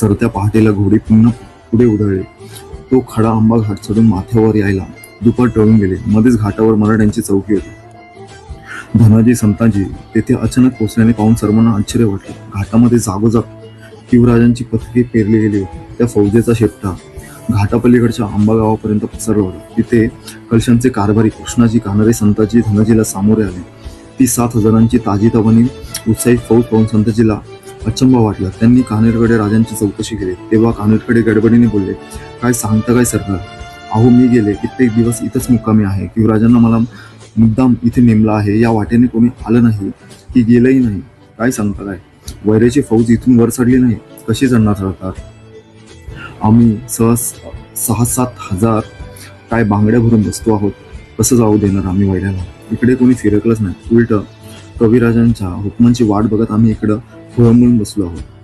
सरत्या पहाटेला घोडी पुन्हा पुढे उधळले. तो खडा आंबा घाट चढून माथ्यावर यायला दुपार टळून गेले. मध्येच घाटावर मराठ्यांची चौकी होती. धनाजी संताजी तेथे अचानक पोचल्याने पाहून सर्वांना आश्चर्य वाटले. घाटामध्ये जागोजाग शिवराजांची पथके पेरली गेली होती. त्या फौजेचा शेपटा घाटापलीकडच्या आंबा गावापर्यंत पसरला होता. तिथे कलशांचे कारभारी कृष्णाजी कानरे संताजी धनाजीला सामोरे आले. ती सात हजारांची ताजी तवानी उत्साही फौज पाहून संताजीला अचंबा वाटला. त्यांनी कानेरकडे राजांची चौकशी केली. तेव्हा कानेरकडे गडबडीने बोलले काय सांगता काय सरकार अहो मी गेले. कित्येक दिवस इथंच मुक्कामी आहे. युवराजांना मला मुद्दाम इथे नेमला आहे. या वाटेने कोणी आलं नाही की गेलंही नाही. काय सांगता काय? वैराची फौज इथून वर चढली नाही. कशी चढणार सरकार आम्ही सहज सहा सात हजार काय बांगड्या भरून बसतो आहोत. कसं जाऊ देणार आम्ही वैऱ्याला? इकडे कोणी फिरकलंच नाही. उलट कविराजांच्या हुकमांची वाट बघत आम्ही इकडं खोळंबून बसलो आहोत.